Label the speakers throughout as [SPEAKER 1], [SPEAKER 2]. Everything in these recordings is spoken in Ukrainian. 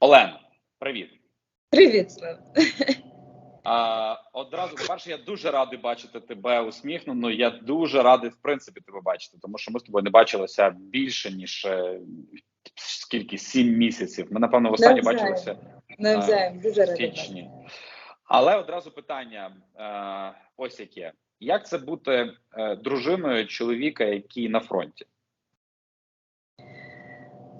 [SPEAKER 1] Олен, привіт.
[SPEAKER 2] Привіт, Слав.
[SPEAKER 1] А, одразу, по-перше, я дуже радий бачити тебе усміхнену. Я дуже радий, в принципі, тебе бачити, тому що ми з тобою не бачилися більше ніж е, скільки сім місяців. Ми напевно востаннє
[SPEAKER 2] Навзаєм.
[SPEAKER 1] бачилися
[SPEAKER 2] Навзаєм, дуже
[SPEAKER 1] в січні. Але одразу питання: е, ось яке: як це бути е, дружиною чоловіка, який на фронті?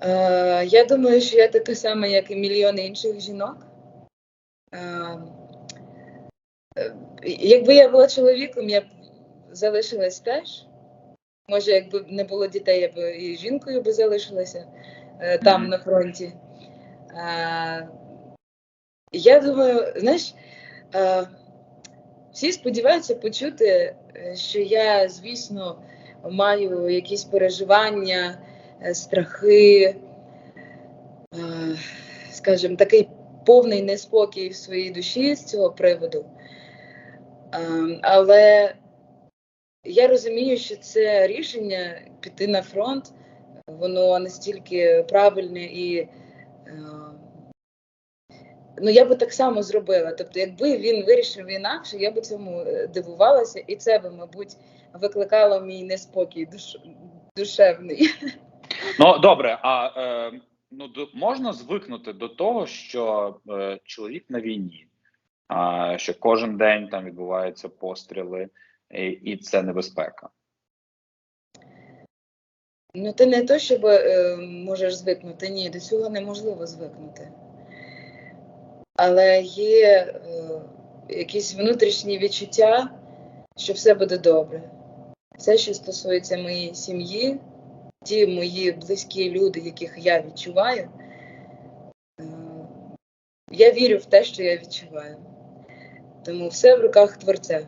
[SPEAKER 2] Е, я думаю, що я така сама, як і мільйони інших жінок. Е, е, якби я була чоловіком, я б залишилась теж. Може, якби не було дітей, я б і жінкою би залишилася е, там
[SPEAKER 1] Мгм.
[SPEAKER 2] на фронті. Е, я думаю, знаєш, е, всі сподіваються почути, е, що я, звісно, маю якісь переживання, страхи, е, скажімо, такий повний неспокій в своїй душі з цього приводу. Е, Але я розумію, що це рішення піти на фронт, воно настільки правильне і. е, Ну, я би так само зробила. Тобто, якби він вирішив інакше, я би цьому е, дивувалася, і це би, мабуть, викликало мій неспокій душ... душевний.
[SPEAKER 1] Ну добре, а е, ну до, можна звикнути до того, що е, чоловік на війні, а, що кожен день там відбуваються постріли, і, і це небезпека.
[SPEAKER 2] Ну, ти не то, щоб е, можеш звикнути, ні, до цього неможливо звикнути. Але є е, якісь внутрішні відчуття, що все буде добре. Все, що стосується моєї сім'ї, ті мої близькі люди, яких я відчуваю, е, я вірю в те, що я відчуваю. Тому все в руках творця.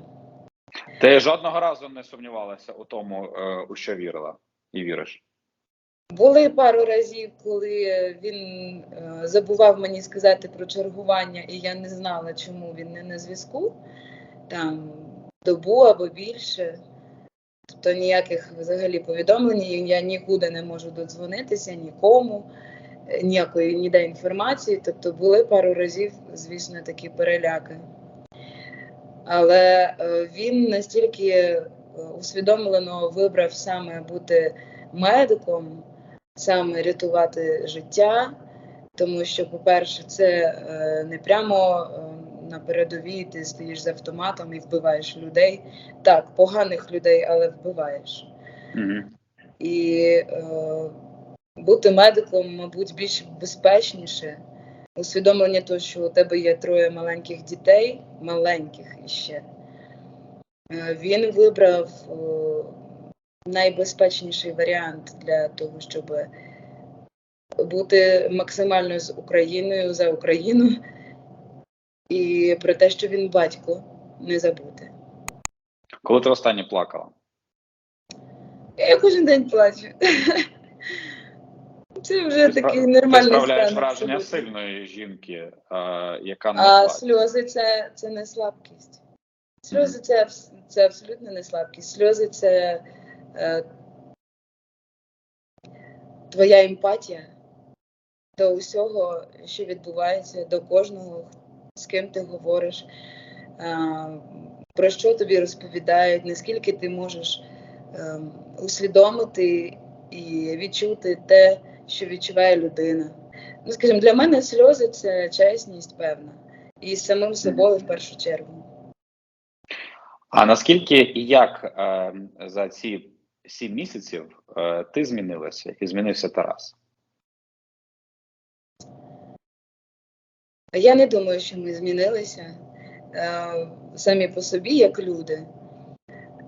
[SPEAKER 1] Ти жодного разу не сумнівалася у тому, е, у що вірила і віриш.
[SPEAKER 2] Були пару разів, коли він е, забував мені сказати про чергування, і я не знала, чому він не на зв'язку, там добу або більше. Тобто ніяких взагалі повідомлень, я нікуди не можу додзвонитися, нікому, е, ніякої ніде інформації. Тобто були пару разів, звісно, такі переляки. Але е, він настільки е, усвідомлено вибрав саме бути медиком, саме рятувати життя, тому що, по-перше, це не прямо на передовій ти стоїш з автоматом і вбиваєш людей. Так, поганих людей, але вбиваєш.
[SPEAKER 1] Угу.
[SPEAKER 2] І е, бути медиком, мабуть, більш безпечніше. Усвідомлення того, що у тебе є троє маленьких дітей, маленьких іще. Е, Він вибрав е, найбезпечніший варіант для того, щоб бути максимально з Україною за Україну, і про те, що він батько, не забути.
[SPEAKER 1] Коли ти останнє плакала?
[SPEAKER 2] Я кожен день плачу. Це вже
[SPEAKER 1] Ти
[SPEAKER 2] такий нормальний
[SPEAKER 1] Ти справляєш
[SPEAKER 2] стан.
[SPEAKER 1] враження
[SPEAKER 2] абсолютно.
[SPEAKER 1] сильної жінки, е, яка не
[SPEAKER 2] А
[SPEAKER 1] плаче.
[SPEAKER 2] сльози це, це не слабкість. Сльози це, це абсолютно не слабкість. Сльози це е, твоя емпатія до усього, що відбувається, до кожного, з ким ти говориш, е, про що тобі розповідають, наскільки ти можеш е, усвідомити і відчути те, що відчуває людина. Ну, скажімо, для мене сльози це чесність, певна, і з самим собою в першу чергу.
[SPEAKER 1] А наскільки і як е, за ці сім місяців е, ти змінилася і змінився Тарас?
[SPEAKER 2] Я не думаю, що ми змінилися е, самі по собі, як люди.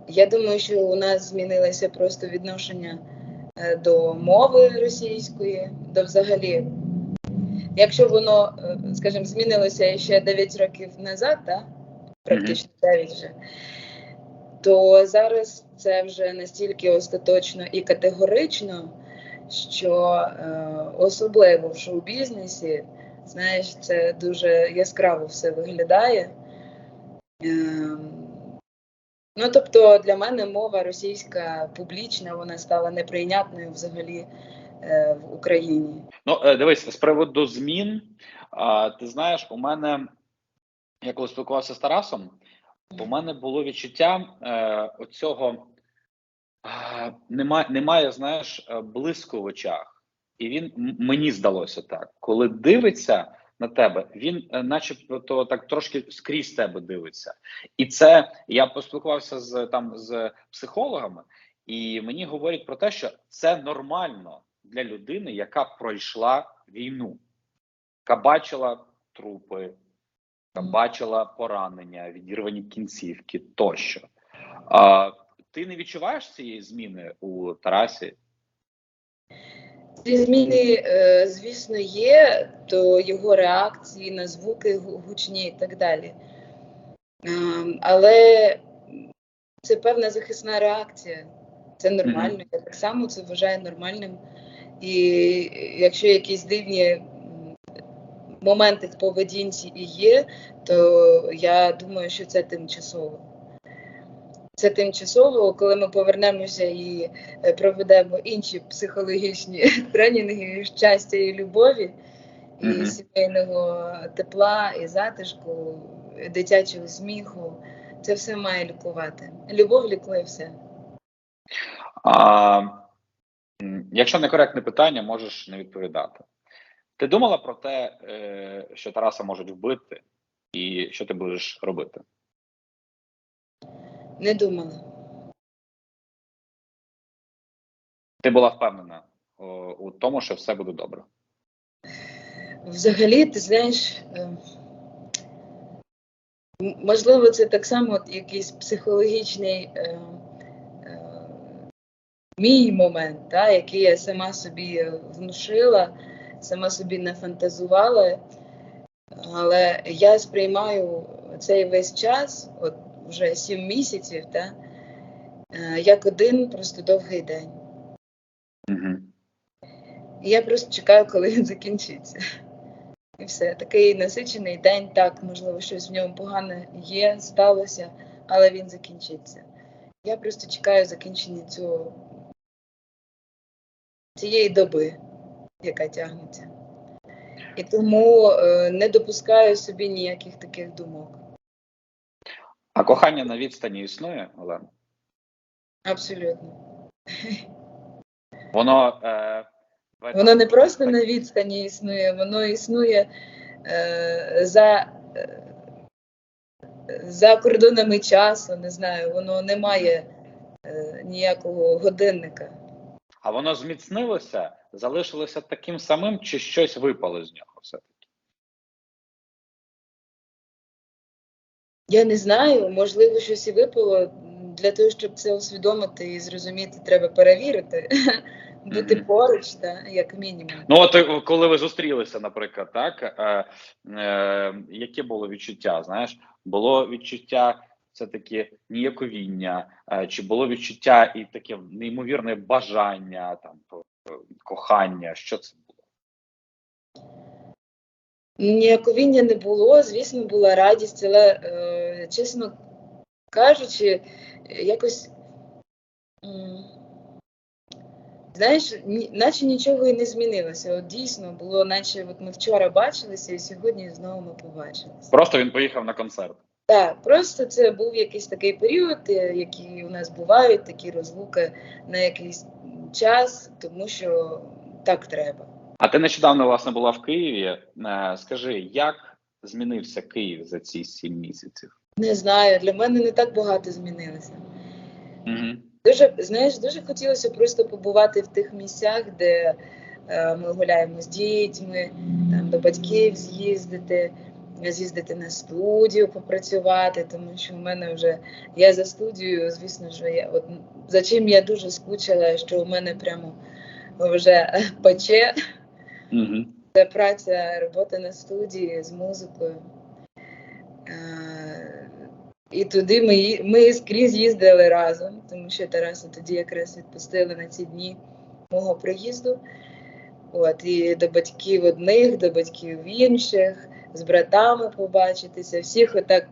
[SPEAKER 2] Я думаю, що у нас змінилося просто відношення е, до мови російської, до взагалі. Якщо воно, е, скажімо, змінилося ще 9 років назад, да? практично 9 вже, то зараз це вже настільки остаточно і категорично, що особливо в шоу-бізнесі, знаєш, це дуже яскраво все виглядає. Ем, Ну, тобто для мене мова російська публічна, вона стала неприйнятною взагалі е, в Україні.
[SPEAKER 1] Ну, е, дивись, з приводу змін, ти знаєш, у мене, я коли спілкувався з Тарасом, у мене було відчуття е, оцього немає, немає, знаєш, е, блиску в очах. І він мені здалося так, коли дивиться на тебе, він е, начебто так трошки скрізь тебе дивиться. І це я поспілкувався з там з психологами, і мені говорять про те, що це нормально для людини, яка пройшла війну, яка бачила трупи, яка бачила поранення, відірвані кінцівки тощо. А, ти не відчуваєш цієї зміни у Тарасі?
[SPEAKER 2] Ці зміни, е, звісно, є, то його реакції на звуки гучні і так далі. Ем, Але це певна захисна реакція. Це нормально. Я так само це вважаю нормальним. І якщо якісь дивні моменти в поведінці і є, то я думаю, що це тимчасово. Це тимчасово, коли ми повернемося і е, проведемо інші психологічні тренінги щастя і любові, і
[SPEAKER 1] Мгм.
[SPEAKER 2] сімейного тепла, і затишку, і дитячого сміху. Це все має лікувати. Любов лікує все.
[SPEAKER 1] А, якщо некоректне питання, можеш не відповідати. Ти думала про те, е, що Тараса можуть вбити, і що ти будеш робити?
[SPEAKER 2] Не думала.
[SPEAKER 1] Ти була впевнена у тому, що все буде добре.
[SPEAKER 2] Взагалі, ти знаєш, е, можливо, це так само якийсь психологічний е, е, мій момент, та, який я сама собі внушила, сама собі нафантазувала. Але я сприймаю цей весь час, от вже сім місяців, та, е, як один просто довгий день.
[SPEAKER 1] Угу.
[SPEAKER 2] І я просто чекаю, коли він закінчиться. І все. Такий насичений день, так, можливо, щось в ньому погане є, сталося, але він закінчиться. Я просто чекаю закінчення цього цієї доби, яка тягнеться. І тому е, не допускаю собі ніяких таких думок.
[SPEAKER 1] А кохання на відстані існує, Олена?
[SPEAKER 2] Абсолютно.
[SPEAKER 1] Воно е, в-
[SPEAKER 2] Воно не просто на відстані існує, воно існує е, за, е, за кордонами часу, не знаю, воно не має е, ніякого годинника.
[SPEAKER 1] А воно зміцнилося, залишилося таким самим, чи щось випало з нього все?
[SPEAKER 2] Я не знаю, можливо, щось і випало. Для того, щоб це усвідомити і зрозуміти, треба перевірити, бути
[SPEAKER 1] Мгм.
[SPEAKER 2] поруч, та, як мінімум.
[SPEAKER 1] Ну, от е, коли ви зустрілися, наприклад, так е, е, яке було відчуття? Знаєш, було відчуття все таки ніяковіння, е, чи було відчуття і таке неймовірне бажання, там кохання? Що це?
[SPEAKER 2] Ніяковіння не було, звісно, була радість, але, е, чесно кажучи, якось, м, знаєш, ні, наче нічого і не змінилося. От дійсно було, наче от ми вчора бачилися, і сьогодні знову ми побачилися.
[SPEAKER 1] Просто він поїхав на концерт.
[SPEAKER 2] Так, просто це був якийсь такий період, е, які у нас бувають, такі розлуки на якийсь час, тому що так треба.
[SPEAKER 1] А ти нещодавно власне була в Києві. Е, Скажи, як змінився Київ за ці сім місяців?
[SPEAKER 2] Не знаю, для мене не так багато змінилося.
[SPEAKER 1] Угу.
[SPEAKER 2] Дуже знаєш, дуже хотілося просто побувати в тих місцях, де е, ми гуляємо з дітьми, там до батьків з'їздити, з'їздити на студію, попрацювати, тому що в мене вже я за студією, звісно ж, я от за чим я дуже скучила, що у мене прямо вже пече.
[SPEAKER 1] Угу.
[SPEAKER 2] Це праця, робота на студії з музикою. І туди ми, ми скрізь їздили разом, тому що Тараса тоді якраз відпустили на ці дні мого приїзду. От, і до батьків одних, до батьків інших, з братами побачитися, всіх отак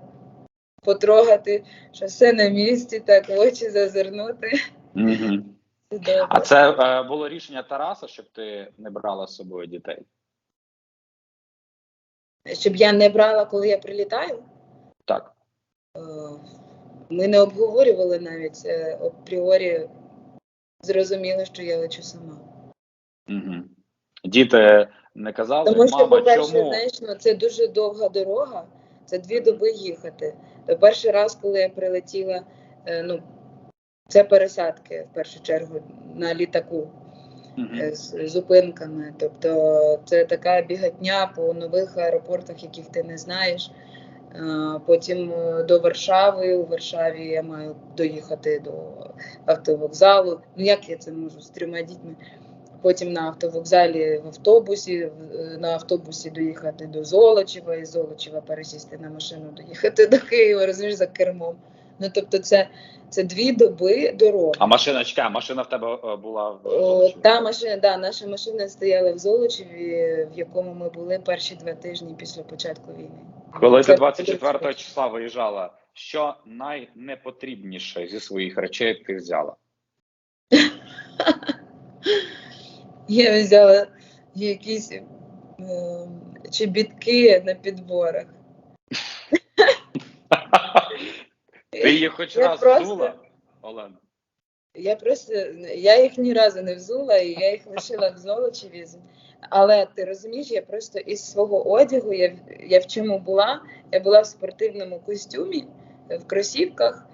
[SPEAKER 2] потрогати, що все на місці, так в очі зазирнути.
[SPEAKER 1] Угу.
[SPEAKER 2] Добре.
[SPEAKER 1] А це е, було рішення Тараса, щоб ти не брала з собою дітей?
[SPEAKER 2] Щоб я не брала, коли я прилітаю.
[SPEAKER 1] Так.
[SPEAKER 2] Е, Ми не обговорювали навіть е, апріорі. Зрозуміло, що я лечу сама.
[SPEAKER 1] Угу. Діти не казали,
[SPEAKER 2] Тому що,
[SPEAKER 1] мама,
[SPEAKER 2] по-перше,
[SPEAKER 1] чому?
[SPEAKER 2] знаєш, ну, це дуже довга дорога, це дві доби їхати. Перший раз, коли я прилетіла, е, ну, це пересадки в першу чергу на літаку е, з зупинками. Тобто це така бігатня по нових аеропортах, яких ти не знаєш. Потім е, до Варшави. У Варшаві я маю доїхати до автовокзалу. Ну як я це можу з трьома дітьми? Потім на автовокзалі в автобусі, е, на автобусі доїхати до Золочева, і з Золочева пересісти на машину, доїхати до Києва, розумієш, за кермом. Ну тобто, це, це дві доби дороги.
[SPEAKER 1] А машина, чекай, машина в тебе е, була в
[SPEAKER 2] О,
[SPEAKER 1] Золочеві?
[SPEAKER 2] та машина, да, наша машина стояла в Золочеві, в якому ми були перші два тижні після початку війни.
[SPEAKER 1] Коли ти 24 числа виїжджала, що найнепотрібніше зі своїх речей ти взяла?
[SPEAKER 2] Я взяла якісь е, чобітки на підборах.
[SPEAKER 1] Ти її хоч
[SPEAKER 2] Я
[SPEAKER 1] раз
[SPEAKER 2] просто-
[SPEAKER 1] взула, Олена?
[SPEAKER 2] Я просто я їх ні разу не взула, і я їх лишила в Золочеві. Але ти розумієш, я просто із свого одягу, я, в- я в чому була? Я була в спортивному костюмі, в кросівках.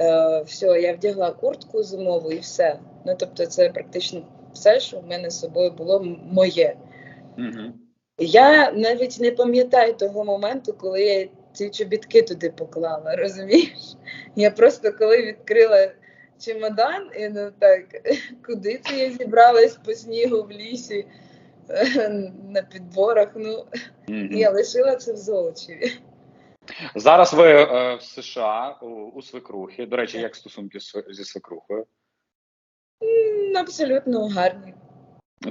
[SPEAKER 2] Е, все, я вдягла куртку зимову і все. Ну тобто, це практично все, що в мене з собою було моє.
[SPEAKER 1] Угу.
[SPEAKER 2] Я навіть не пам'ятаю того моменту, коли я ці чобітки туди поклала. Розумієш? Я просто коли відкрила чемодан, і ну так, куди це я зібралась по снігу в лісі на підборах. Ну, я лишила це в Золочеві.
[SPEAKER 1] Зараз ви е, в США у, у свекрухи. До речі, як стосунки зі свекрухою?
[SPEAKER 2] Абсолютно гарні.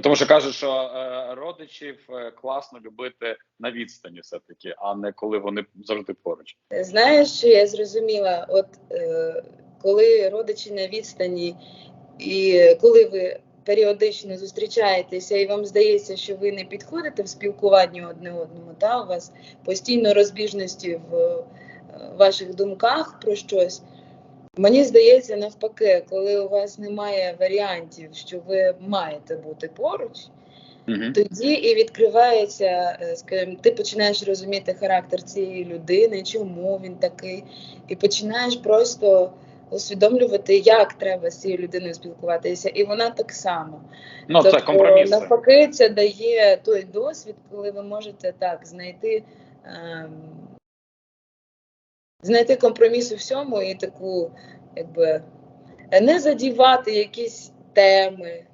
[SPEAKER 1] Тому що кажуть, що е, родичів е, класно любити на відстані, все-таки, а не коли вони завжди поруч.
[SPEAKER 2] Знаєш, що я зрозуміла? От е, коли родичі на відстані, і коли ви періодично зустрічаєтеся, і вам здається, що ви не підходите в спілкуванні одне одному, та у вас постійно розбіжності в ваших думках про щось. Мені здається, навпаки, коли у вас немає варіантів, що ви маєте бути поруч,
[SPEAKER 1] Угу.
[SPEAKER 2] тоді і відкривається, е, скажімо, ти починаєш розуміти характер цієї людини, чому він такий, і починаєш просто усвідомлювати, як треба з цією людиною спілкуватися, і вона так само.
[SPEAKER 1] Ну, це
[SPEAKER 2] Тобто,
[SPEAKER 1] компроміси.
[SPEAKER 2] Навпаки, це дає той досвід, коли ви можете так знайти. Ем, Знайти компроміс у всьому і таку, якби не задівати якісь теми,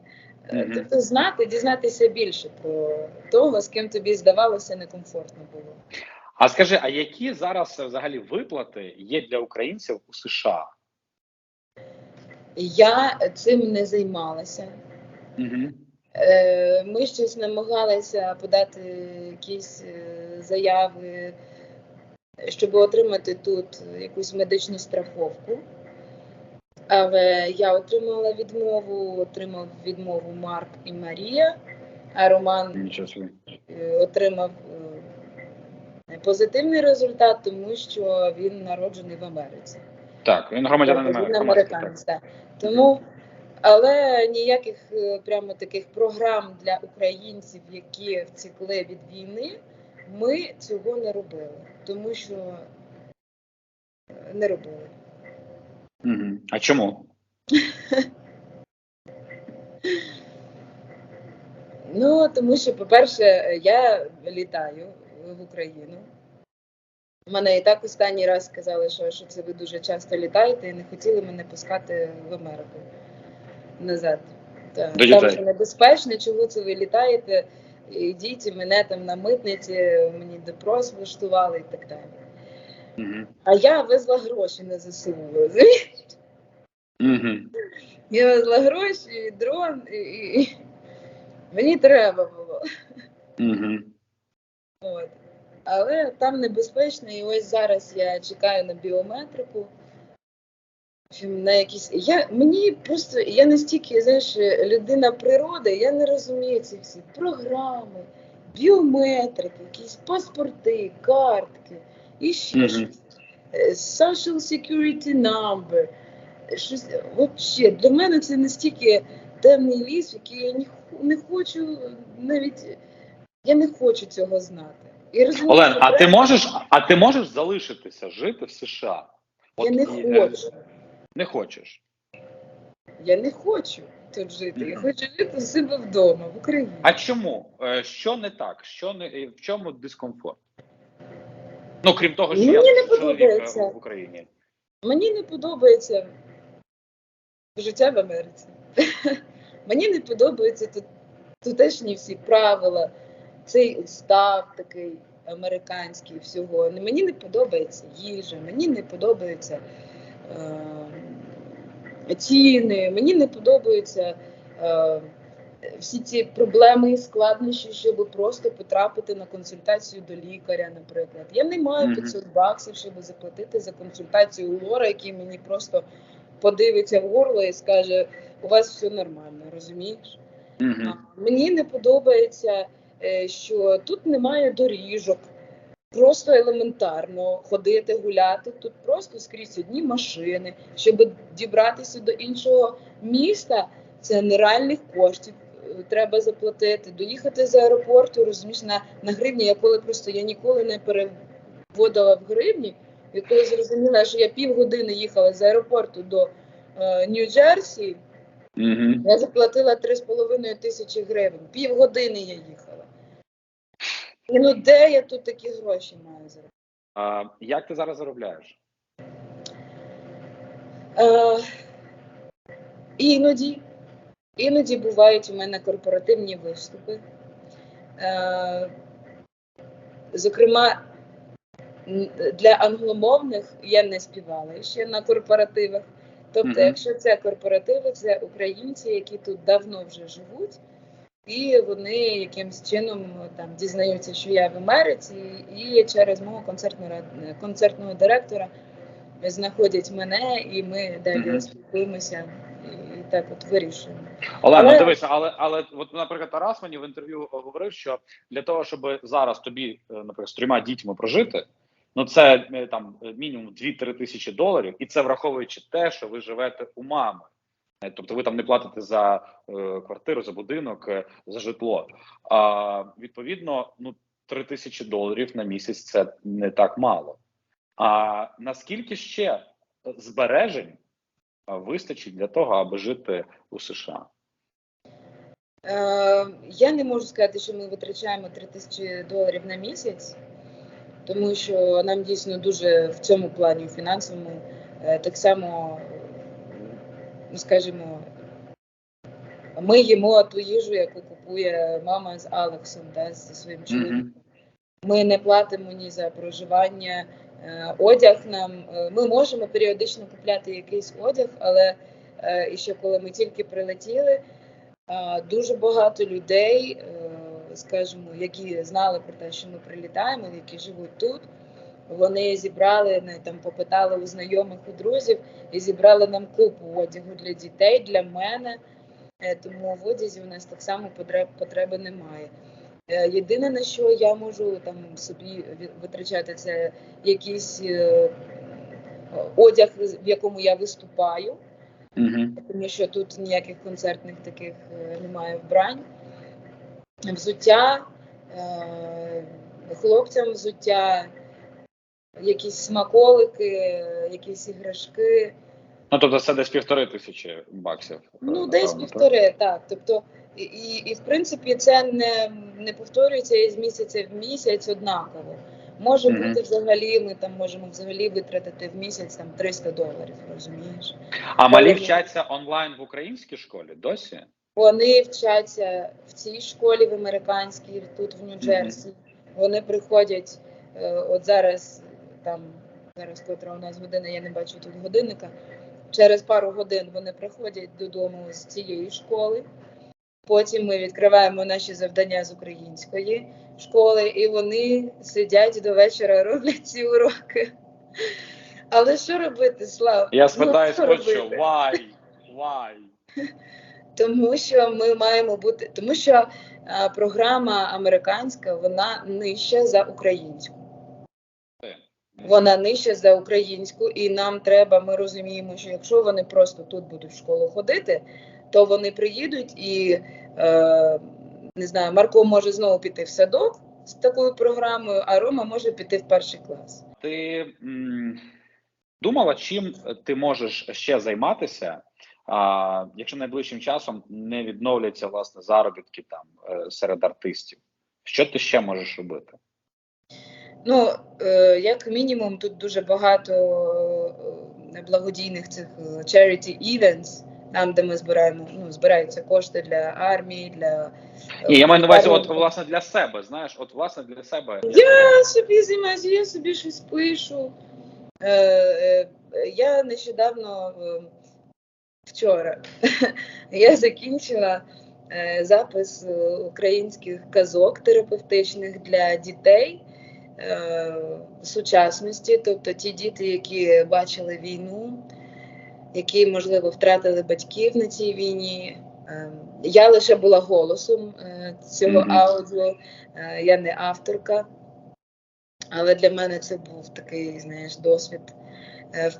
[SPEAKER 2] Е,
[SPEAKER 1] Мгм.
[SPEAKER 2] Тобто знати, дізнатися більше про того, з ким тобі здавалося некомфортно було.
[SPEAKER 1] А скажи, а які зараз е, взагалі виплати є для українців у США?
[SPEAKER 2] Я цим не займалася. Е, Ми щось намагалися подати якісь е, заяви, щоб отримати тут якусь медичну страховку. Але я отримала відмову, отримав відмову Марк і Марія, а Роман е, отримав е, позитивний результат, тому що він народжений в Америці.
[SPEAKER 1] Так, він громадянин
[SPEAKER 2] він
[SPEAKER 1] Америки.
[SPEAKER 2] американець, так. Тому, але ніяких е, прямо таких програм для українців, які втекли від війни, ми цього не робили, тому що е, не робили.
[SPEAKER 1] Угу. А чому?
[SPEAKER 2] Ну, тому що, по-перше, я літаю в Україну. Мене і так останній раз сказали, що, що це ви дуже часто літаєте і не хотіли мене пускати в Америку назад. Та, там що небезпечно, чого це ви літаєте, ідіть, мене там на митниці, мені допрос влаштували і так далі.
[SPEAKER 1] Угу.
[SPEAKER 2] А я везла гроші на ЗСУ.
[SPEAKER 1] Угу.
[SPEAKER 2] Я везла гроші, і дрон, і, і... і мені треба було.
[SPEAKER 1] Угу.
[SPEAKER 2] От. Але там небезпечно, і ось зараз я чекаю на біометрику. На якісь. Я, мені просто, я настільки, знаєш, людина природи, я не розумію ці всі програми, біометрики, якісь паспорти, картки, і ще
[SPEAKER 1] Мгм.
[SPEAKER 2] щось. Е, Social security number. Щось, вообще, для мене це настільки темний ліс, в який я не хочу навіть, я не хочу цього знати. І розумію,
[SPEAKER 1] Олен, а ти можеш, а ти можеш залишитися жити в США?
[SPEAKER 2] Я не
[SPEAKER 1] і, е,
[SPEAKER 2] хочу.
[SPEAKER 1] Не хочеш.
[SPEAKER 2] Я не хочу тут жити. Я хочу жити у себе вдома, в Україні.
[SPEAKER 1] А чому? Е, Що не так? Що не е, в чому дискомфорт? Ну крім того, що
[SPEAKER 2] Мені
[SPEAKER 1] я
[SPEAKER 2] не
[SPEAKER 1] е,
[SPEAKER 2] подобається.
[SPEAKER 1] в Україні.
[SPEAKER 2] Мені не подобається життя в Америці. Мені не подобаються тут тутешні всі правила, цей устав такий американський всього. Мені не подобається їжа, мені не подобаються е, ціни, мені не подобаються е, всі ці проблеми і складнощі, щоб просто потрапити на консультацію до лікаря, наприклад. Я не маю
[SPEAKER 1] Мгм.
[SPEAKER 2] 500 баксів, щоб заплатити за консультацію у лора, який мені просто подивиться в горло і скаже: у вас все нормально, розумієш?
[SPEAKER 1] Угу.
[SPEAKER 2] Мені не подобається, е, що тут немає доріжок. Просто елементарно ходити, гуляти. Тут просто скрізь одні машини. Щоб дібратися до іншого міста, це нереальних коштів е, треба заплатити. Доїхати з аеропорту, розумієш, на, на гривні. Я коли просто я ніколи не переводила в гривні. І коли зрозуміла, що я півгодини їхала з аеропорту до е, Нью-Джерсі,
[SPEAKER 1] Угу.
[SPEAKER 2] я заплатила 3,5 тисячі гривень. Півгодини я їхала. Ну де я тут такі гроші маю заробити?
[SPEAKER 1] А як ти зараз заробляєш?
[SPEAKER 2] Е, іноді, іноді бувають у мене корпоративні виступи. Е, зокрема, для англомовних я не співала ще на корпоративах. Тобто,
[SPEAKER 1] Мгм.
[SPEAKER 2] якщо це корпоративи, це українці, які тут давно вже живуть, і вони якимсь чином там дізнаються, що я в Америці, і через мого концертного концертного директора знаходять мене, і ми далі
[SPEAKER 1] Мгм.
[SPEAKER 2] спілкуємося і, так от вирішуємо.
[SPEAKER 1] Олена,
[SPEAKER 2] Але-
[SPEAKER 1] ну дивися, але але от, наприклад, Тарас мені в інтерв'ю говорив, що для того, щоб зараз тобі, е, наприклад, з трьома дітьми прожити, ну це е, там мінімум 2-3 тисячі доларів, і це враховуючи те, що ви живете у мами. Тобто ви там не платите за е, квартиру, за будинок, е, за житло. А відповідно, ну 3 тисячі доларів на місяць це не так мало. А наскільки ще збережень вистачить для того, аби жити у США?
[SPEAKER 2] Е, я не можу сказати, що ми витрачаємо 3 тисячі доларів на місяць, тому що нам дійсно дуже в цьому плані у фінансовому е, так само, ну скажімо, ми їмо ту їжу, яку купує мама з Алексом, да, зі своїм чоловіком. Ми не платимо ні за проживання, е, одяг нам. е, Ми можемо періодично купляти якийсь одяг, але е, і ще коли ми тільки прилетіли, дуже багато людей, скажімо, які знали про те, що ми прилітаємо, які живуть тут. Вони зібрали не там, попитали у знайомих у друзів і зібрали нам купу одягу для дітей, для мене. Е, Тому в одязі у нас так само потреби немає. Е, Єдине на що я можу там собі витрачати, це якийсь е, одяг, в якому я виступаю, тому що тут ніяких концертних таких немає вбрань. Взуття, хлопцям взуття, якісь смаколики, якісь іграшки.
[SPEAKER 1] Ну, тобто це десь півтори тисячі баксів.
[SPEAKER 2] Ну, десь півтори, так. Тобто, і, і, і в принципі це не, не повторюється із місяця в місяць однаково. Може
[SPEAKER 1] Мгм.
[SPEAKER 2] бути взагалі, ми там можемо взагалі витратити в місяць там 300 доларів, розумієш?
[SPEAKER 1] А малі
[SPEAKER 2] Коли-
[SPEAKER 1] вчаться онлайн в українській школі досі?
[SPEAKER 2] Вони вчаться в цій школі в американській, тут в Нью-Джерсі. Вони приходять, е, от зараз там, зараз котра у нас година, я не бачу тут годинника. Через пару годин вони приходять додому з цієї школи. Потім ми відкриваємо наші завдання з української школи, і вони сидять до вечора, роблять ці уроки. Але що робити, Слав?
[SPEAKER 1] Я
[SPEAKER 2] Ну,
[SPEAKER 1] спитаюсь,
[SPEAKER 2] що
[SPEAKER 1] от що, why? Why?
[SPEAKER 2] Тому що ми маємо бути, тому що а, програма американська вона нижча за українську. Вона нижча за українську, і нам треба. Ми розуміємо, що якщо вони просто тут будуть в школу ходити, то вони приїдуть і е, не знаю, Марко може знову піти в садок з такою програмою, а Рома може піти в перший клас.
[SPEAKER 1] Ти м, думала, чим ти можеш ще займатися, а, якщо найближчим часом не відновляться власне заробітки там е, серед артистів? Що ти ще можеш робити?
[SPEAKER 2] Ну, е, як мінімум, тут дуже багато е, благодійних цих е, charity events, там, де ми збираємо, ну, збираються кошти для армії, для
[SPEAKER 1] Ні, я маю на увазі, от власне для себе. Знаєш, от власне для себе.
[SPEAKER 2] Я собі займаюся, я собі щось пишу. Я нещодавно вчора я закінчила запис українських казок терапевтичних для дітей сучасності, тобто ті діти, які бачили війну, які, можливо, втратили батьків на цій війні. Е, Я лише була голосом е, цього
[SPEAKER 1] Мгм.
[SPEAKER 2] аудіо, е, я не авторка. Але для мене це був такий, знаєш, досвід е,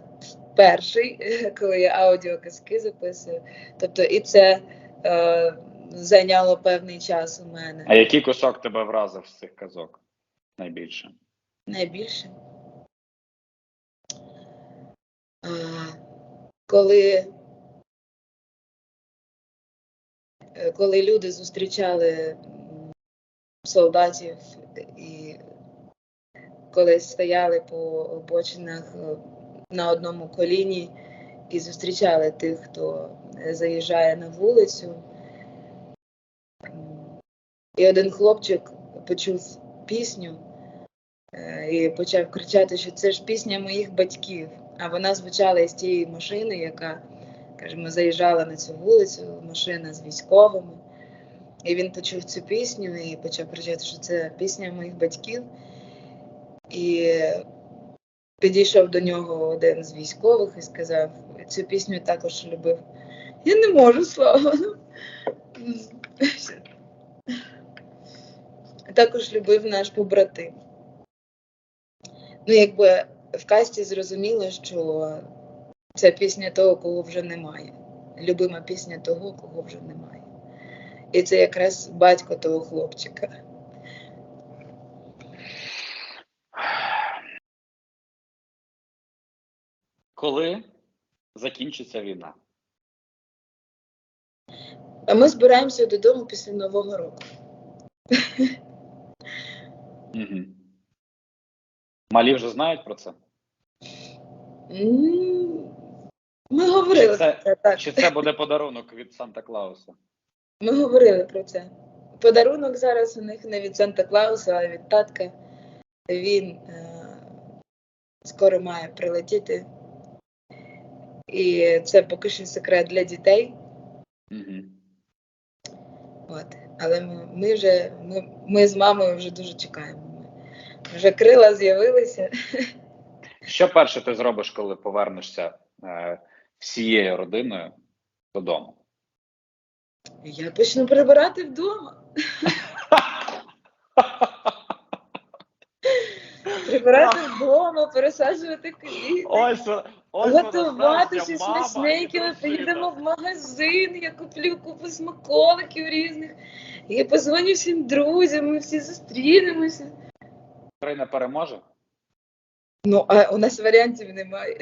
[SPEAKER 2] перший, е, коли я аудіоказки записую. Тобто, і це е, зайняло певний час у мене.
[SPEAKER 1] А який кусок тебе вразив з цих казок найбільше?
[SPEAKER 2] Найбільше. А, коли, е, коли люди зустрічали солдатів і коли стояли по обочинах е, на одному коліні і зустрічали тих, хто е, заїжджає на вулицю. І один хлопчик почув пісню і почав кричати, що це ж пісня моїх батьків. А вона звучала із тієї машини, яка, кажемо, заїжджала на цю вулицю, машина з військовими. І він почув цю пісню і почав кричати, що це пісня моїх батьків. І підійшов до нього один з військових і сказав, цю пісню також любив. Я не можу, слава. Також любив наш побратим. Ну, якби в касті зрозуміло, що це пісня того, кого вже немає. Любима пісня того, кого вже немає. І це якраз батько того хлопчика.
[SPEAKER 1] Коли закінчиться війна?
[SPEAKER 2] А ми збираємося додому після Нового року.
[SPEAKER 1] Угу. Малі вже знають про це?
[SPEAKER 2] Ми говорили
[SPEAKER 1] це-
[SPEAKER 2] про це, так.
[SPEAKER 1] Чи це буде подарунок від Санта Клауса?
[SPEAKER 2] Ми говорили про це. Подарунок зараз у них не від Санта Клауса, а від татка. Він е, скоро має прилетіти. І це поки що секрет для дітей.
[SPEAKER 1] Угу.
[SPEAKER 2] От. Але ми, ми вже ми, ми з мамою вже дуже чекаємо. Вже крила з'явилися.
[SPEAKER 1] Що перше ти зробиш, коли повернешся е, всією родиною додому?
[SPEAKER 2] Я почну прибирати вдома. Прибирати вдома, пересаджувати квіти.
[SPEAKER 1] Ось, ось
[SPEAKER 2] Готувати щось смачненьке, ми поїдемо в магазин, я куплю купу смаколиків різних. Я позвоню всім друзям, ми всі зустрінемося.
[SPEAKER 1] Україна переможе?
[SPEAKER 2] Ну, а у нас варіантів немає.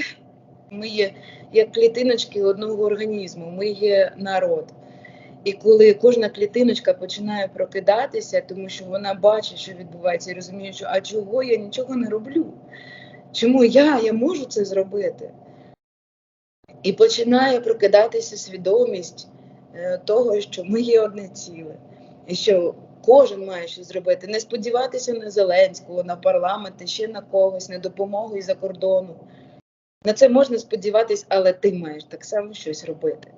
[SPEAKER 2] Ми є як клітиночки одного організму, ми є народ. І коли кожна клітиночка починає прокидатися, тому що вона бачить, що відбувається, і розуміє, що а чого я нічого не роблю? Чому я, я можу це зробити? І починає прокидатися свідомість е, того, що ми є одне ціле, і що кожен має щось зробити. Не сподіватися на Зеленського, на парламент, ще на когось, на допомогу із-за кордону. На це можна сподіватись, але ти маєш так само щось робити.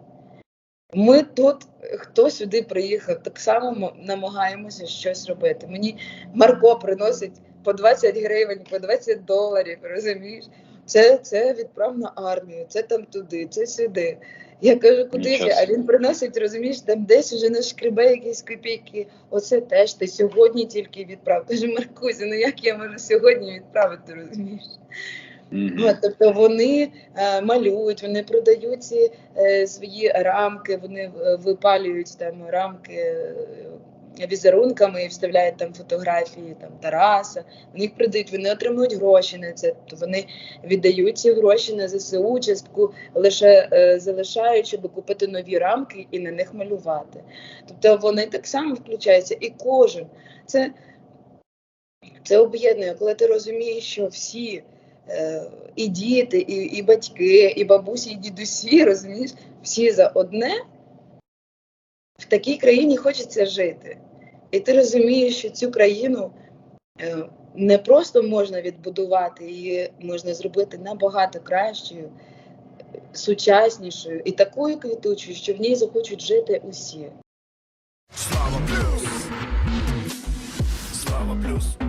[SPEAKER 2] Ми тут, хто сюди приїхав, так само намагаємося щось робити. Мені Марко приносить по 20 гривень, по 20 доларів, розумієш? Це, це відправ на армію, це там туди, це сюди. Я кажу, куди ж? А він приносить, розумієш, там десь уже нашкребе якісь копійки. Оце теж ти сьогодні тільки відправ. Каже, Маркузі, ну як я можу сьогодні відправити, розумієш?
[SPEAKER 1] Мгм.
[SPEAKER 2] От, тобто вони е, малюють, вони продають ці е, свої рамки, вони е, випалюють там рамки візерунками і вставляють там фотографії там Тараса. Вони їх продають, вони отримують гроші на це. Тобто вони віддають ці гроші на ЗСУ, частку лише е, залишають, щоб купити нові рамки і на них малювати. Тобто вони так само включаються, і кожен це. Це об'єднує, коли ти розумієш, що всі е, і діти, і, і батьки, і бабусі, і дідусі, розумієш, всі за одне в такій країні хочеться жити. І ти розумієш, що цю країну е, не просто можна відбудувати, її можна зробити набагато кращою, сучаснішою і такою квітучою, що в ній захочуть жити усі.
[SPEAKER 3] Слава плюс. Слава плюс. Слава плюс. Слава плюс.